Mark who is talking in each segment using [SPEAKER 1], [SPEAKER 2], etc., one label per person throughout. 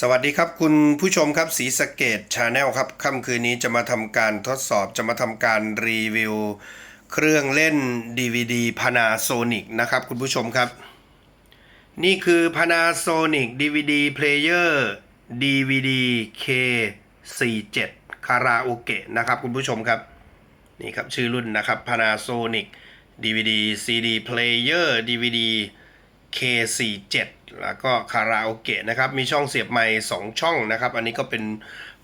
[SPEAKER 1] สวัสดีครับคุณผู้ชมครับสีสเกตชาแนลครับค่ำคืนนี้จะมาทำการทดสอบจะมาทำการรีวิว เครื่องเล่น DVD Panasonic นะครับคุณผู้ชมครับ นี่คือ Panasonic DVD Player DVD K47 คาราโอเกะนะครับคุณผู้ชมครับ นี่ครับชื่อรุ่นนะครับ Panasonic DVD CD Player DVD K47 แล้วก็คาราโอเกะนะครับ มีช่องเสียบไมค์2ช่องนะครับ อันนี้ก็เป็น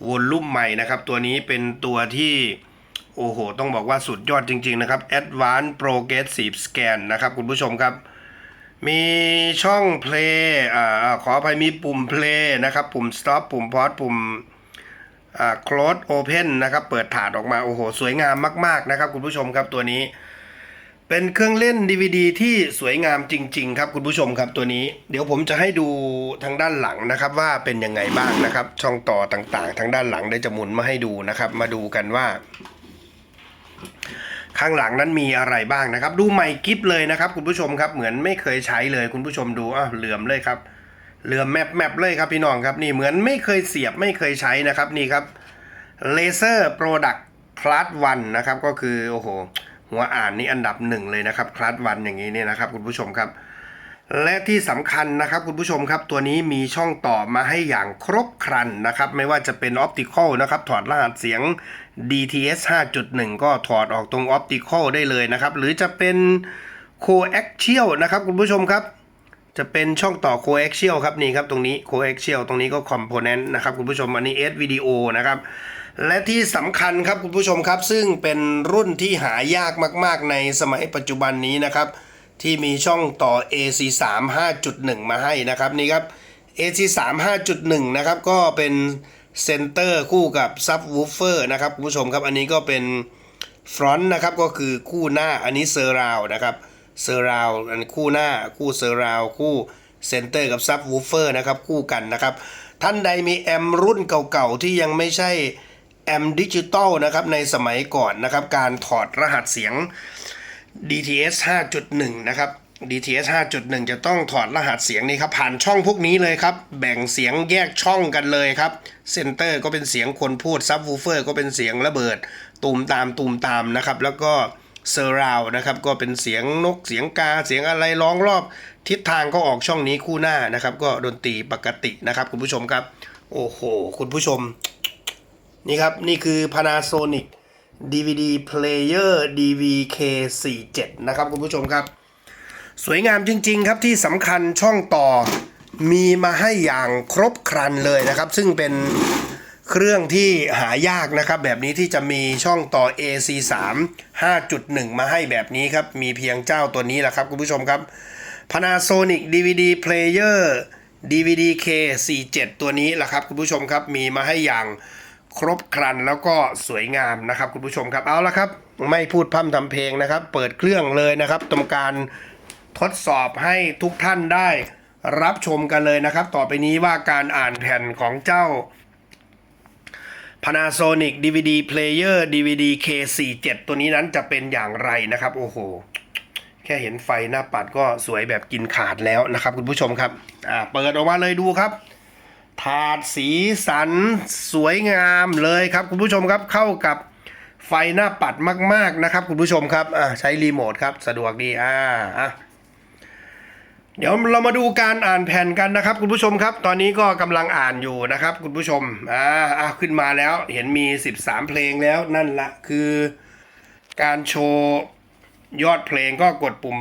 [SPEAKER 1] วอลลุ่มใหม่นะครับ ตัวนี้เป็นตัวที่ โอ้โห ต้องบอกว่าสุดยอดจริง ๆ นะครับ Advanced Progressive Scan นะครับ คุณผู้ชมครับ มีช่อง Play อ่าขออภัยมีปุ่ม Play นะครับ ปุ่ม Stop ปุ่ม Pause ปุ่มอ่า close open นะครับ เปิดถาดออกมา โอ้โห สวยงามมาก ๆ นะครับ คุณผู้ชมครับตัวนี้ เป็นเครื่องเล่น DVD ที่สวยงามจริง ๆ ครับคุณผู้ชมครับตัวนี้ เดี๋ยวผมจะให้ดูทางด้านหลังนะครับว่าเป็นยังไงบ้างนะครับ ช่องต่อต่างๆ ทางด้านหลังได้จะหมุนมาให้ดูนะครับ มาดูกันว่า ข้างหลังนั้นมีอะไรบ้างนะครับ ดูใหม่กิฟเลยนะครับคุณผู้ชมครับเหมือนไม่เคยใช้เลยคุณผู้ชมดูอะเหลื่อมเลยครับเหลื่อมแมปแมปเลยครับพี่น้องครับนี่เหมือนไม่เคยเสียบไม่เคยใช้นะครับนี่ครับ Laser Product Class 1นะครับก็คือโอ้โห หัวอ่านนี่อันดับหนึ่งเลยนะครับ Class 1อย่างนี้เนี่ยนะครับ คุณผู้ชมครับ และที่สำคัญนะครับคุณผู้ชมครับตัวนี้มีช่องต่อมาให้อย่างครบครันนะครับ ไม่ว่าจะเป็นออปติคอลนะครับถอดรหัสเสียง DTS 5.1 ก็ถอดออกตรงออปติคอลได้เลยนะครับ หรือจะเป็น Coaxial นะครับคุณผู้ชมครับ จะเป็นช่องต่อ Coaxial ครับนี่ครับตรงนี้ Coaxial ตรงนี้ก็ Component นะครับคุณผู้ชมอันนี้ S Video นะครับ และที่สำคัญครับคุณผู้ชมครับ ซึ่งเป็นรุ่นที่หายากมาก ๆ ในสมัยปัจจุบันนี้นะครับ ที่มีช่องต่อ AC3 5.1 มาให้นะครับนี่ครับ AC3 5.1 นะครับ ก็เป็นเซนเตอร์คู่กับซับวูฟเฟอร์นะครับคุณผู้ชมครับ อันนี้ก็เป็นฟรอนต์นะครับก็คือคู่หน้าอันนี้เซอร์ราวนะครับเซอร์ราวอันคู่หน้าคู่เซอร์ราวคู่เซนเตอร์กับซับวูฟเฟอร์นะครับคู่กันนะครับ ท่านใดมีแอมรุ่นเก่าๆที่ยังไม่ใช่ แอมดิจิตอลนะครับในสมัยก่อนนะครับการถอดรหัสเสียง DTS 5.1 นะครับ DTS 5.1 จะต้องถอดรหัสเสียงนี้ครับผ่านช่องพวกนี้เลยครับ แบ่งเสียงแยกช่องกันเลยครับเซนเตอร์ก็เป็นเสียงคนพูดซับวูเฟอร์ก็เป็นเสียงระเบิดตูมตามตูมตามนะครับ แล้วก็เซอร์ราวนะครับก็เป็นเสียงนกเสียงกาเสียงอะไรร้องรอบ ทิศทางก็ออกช่องนี้คู่หน้านะครับ ก็ดนตรีปกตินะครับ คุณผู้ชมครับ โอ้โห คุณผู้ชม นี่ครับ นี่คือ Panasonic DVD Player DVK47 นะครับคุณผู้ชมครับ สวยงามจริง ๆ ครับที่สำคัญช่องต่อมีมาให้อย่างครบครันเลยนะครับ ซึ่งเป็นเครื่องที่หายากนะครับ แบบนี้ที่จะมีช่องต่อ AC3 5.1 มาให้แบบนี้ครับ มีเพียงเจ้าตัวนี้แหละครับคุณผู้ชมครับ Panasonic DVD Player DVD K47 ตัวนี้แหละครับคุณผู้ชมครับมีมาให้อย่าง ครบครันแล้วก็สวยงามนะครับคุณผู้ชมครับเอาละครับ ไม่พูดพร่ำทำเพลงนะครับ เปิดเครื่องเลยนะครับทำการทดสอบให้ทุกท่านได้รับชมกันเลยนะครับ ต่อไปนี้ว่าการอ่านแผ่นของเจ้า Panasonic DVD Player DVD K47 ตัวนี้นั้นจะเป็นอย่างไรนะครับ โอ้โห แค่เห็นไฟหน้าปัดก็สวยแบบกินขาดแล้วนะครับ คุณผู้ชมครับ อ่า เปิดออกมาเลยดูครับ ถาดสีสันสวยงามเลยครับคุณผู้ชมครับเข้ากับไฟหน้าปัดมาก ๆนะครับ คุณผู้ชมครับอ่าใช้รีโมทครับสะดวกดีอ่าอะเดี๋ยวเรามาดูการอ่านแผ่นกันนะครับ คุณผู้ชมครับ ตอนนี้ก็กำลังอ่านอยู่นะครับ คุณผู้ชมอ่าอะขึ้นมาแล้วเห็นมี 13 เพลงแล้วนั่นละคือ การโชว์ยอดเพลงก็กดปุ่ม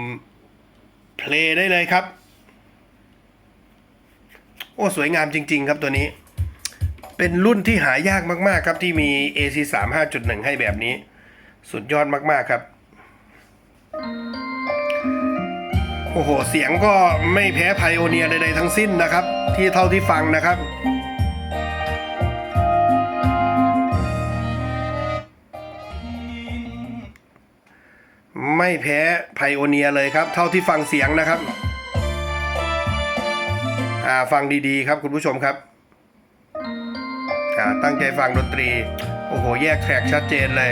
[SPEAKER 1] เพลงได้เลยครับ โอ้สวยงามจริง ๆ ครับตัวนี้ เป็นรุ่นที่หายากมากๆครับที่มี AC3 5.1ให้แบบนี้ สุดยอดมากๆครับ โอ้โห เสียงก็ไม่แพ้ไพโอเนียใดๆทั้งสิ้นนะครับ ที่เท่าที่ฟังนะครับไม่แพ้ไพโอเนียเลยครับ เท่าที่ฟังเสียงนะครับ ฟังดีๆครับคุณผู้ชมครับ ตั้งใจฟังดนตรี โอ้โห แยกแทร็กชัดเจนเลย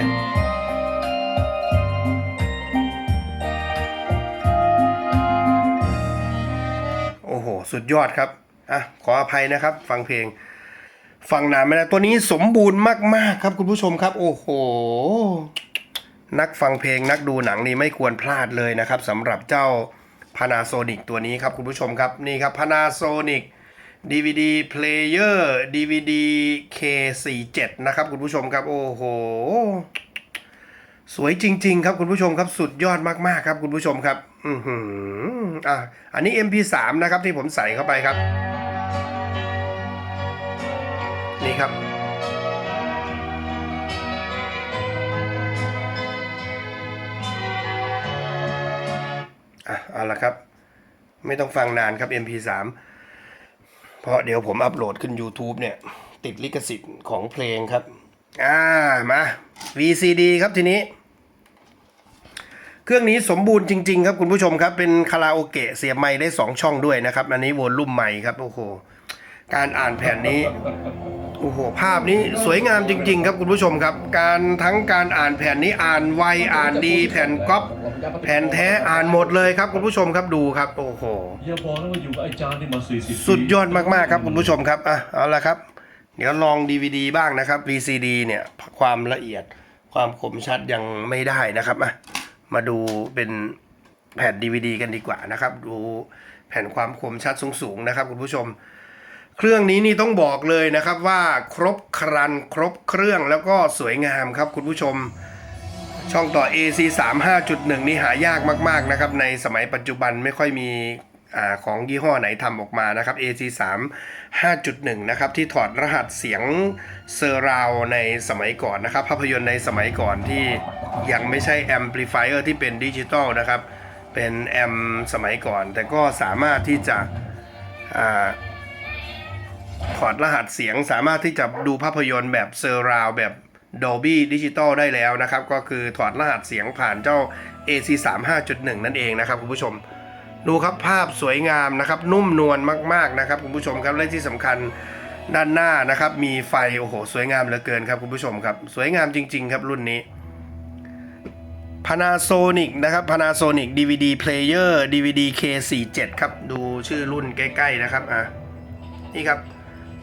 [SPEAKER 1] โอ้โห สุดยอดครับอะขออภัยนะครับ ฟังเพลง ฟังนานไม่ได้ตัวนี้สมบูรณ์มากๆครับคุณผู้ชมครับ โอ้โห นักฟังเพลงนักดูหนังนี่ไม่ควรพลาดเลยนะครับสำหรับเจ้า Panasonic ตัวนี้ครับคุณผู้ชมครับ นี่ครับ Panasonic DVD Player DVD K47 นะครับคุณผู้ชมครับ โอ้โห สวยจริง ๆ ครับคุณผู้ชมครับสุดยอดมากๆครับคุณผู้ชมครับ อือหืออะอันนี้ MP3 นะครับที่ผมใส่เข้าไปครับ นี่ครับ เอาละครับ ไม่ต้องฟังนานครับ MP3 เพราะเดี๋ยวผมอัปโหลดขึ้น YouTube เนี่ย ติดลิขสิทธิ์ของเพลงครับ อ่ามา VCD ครับทีนี้ เครื่องนี้สมบูรณ์จริง ๆ ครับคุณผู้ชมครับ เป็นคาราโอเกะเสียบไมค์ได้ 2 ช่องด้วยนะครับ อันนี้วอลลุ่มไมค์ครับ โอ้โห การอ่านแผ่นนี้ โอ้โหภาพนี้สวยงามจริง ๆ ครับคุณผู้ชมครับ การทั้งการอ่านแผ่นนี้อ่านไวอ่านดี แผ่นก๊อปแผ่นแท้อ่านหมดเลยครับคุณผู้ชมครับดูครับโอ้โห
[SPEAKER 2] อย่าบอกนะว่าอยู่กับไอ้จานนี่มาสี่สิบ
[SPEAKER 1] สุดยอดมากๆครับคุณผู้ชมครับอะเอาละครับ เดี๋ยวลอง DVD บ้างนะครับ VCD เนี่ยความละเอียดความคมชัดยังไม่ได้นะครับอะมาดูเป็นแผ่น DVD กันดีกว่านะครับ ดูแผ่นความคมชัดสูงๆนะครับคุณผู้ชม เครื่องนี้นี่ต้องบอกเลยนะครับว่าครบครันครบเครื่องแล้วก็สวยงามครับคุณผู้ชม ช่องต่อ AC 3 5.1 นี่หายากมาก ๆ นะครับ ในสมัยปัจจุบันไม่ค่อยมีอของยี่ห้อไหนทำออกมานะครับ AC 3 5.1 นะครับ ที่ถอดรหัสเสียงเซอร์ราวในสมัยก่อนนะครับ ภาพยนตร์ในสมัยก่อนที่ยังไม่ใช่แอมพลิฟายเออร์ที่เป็นดิจิตอลนะครับ เป็นแอมสมัยก่อน แต่ก็สามารถที่จะอ่า ถอดรหัสเสียงสามารถที่จะดูภาพยนตร์แบบเซอร์ราวแบบ Dolby Digital ได้แล้วนะครับ ก็คือถอดรหัสเสียงผ่านเจ้า AC 3 5.1 นั่นเองนะครับคุณผู้ชม ดูครับภาพสวยงามนะครับ นุ่มนวลมากๆนะครับคุณผู้ชมครับและที่สำคัญด้านหน้านะครับ มีไฟโอ้โห สวยงามเหลือเกินครับคุณผู้ชมครับ สวยงามจริง ๆ ครับรุ่นนี้ Panasonic นะครับ Panasonic DVD Player DVD K47 ครับ ดูชื่อรุ่นใกล้ ๆ นะครับอะนี่ครับ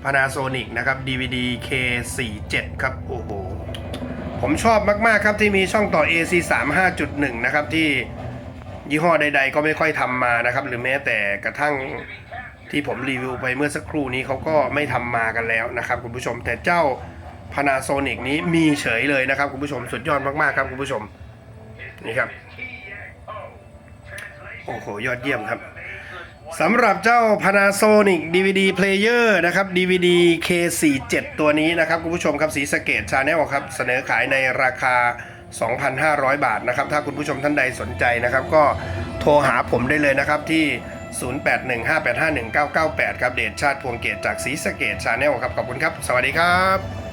[SPEAKER 1] Panasonic นะครับ DVD K47 ครับ โอ้โห ผมชอบมาก ๆ ครับที่มีช่องต่อ AC 3 5.1 นะครับ ที่ยี่ห้อใด ๆ ก็ไม่ค่อยทำมานะครับ หรือแม้แต่กระทั่งที่ผมรีวิวไปเมื่อสักครู่นี้เขาก็ไม่ทำมากันแล้วนะครับ คุณผู้ชมแต่เจ้า Panasonic นี้มีเฉยเลยนะครับ คุณผู้ชมสุดยอดมาก ๆ ครับ คุณผู้ชมนี่ครับ โอ้โห ยอดเยี่ยมครับ สำหรับเจ้า Panasonic DVD Player นะครับ DVD K47 ตัวนี้นะครับคุณผู้ชมครับสีสะเกตชาแนลครับ เสนอขายในราคา 2,500 บาทนะครับ ถ้าคุณผู้ชมท่านใดสนใจนะครับ ก็โทรหาผมได้เลยนะครับที่ 0815851998 ครับ เดชชาติพวงเกตจากสีสะเกตชาแนลครับ ขอบคุณครับ สวัสดีครับ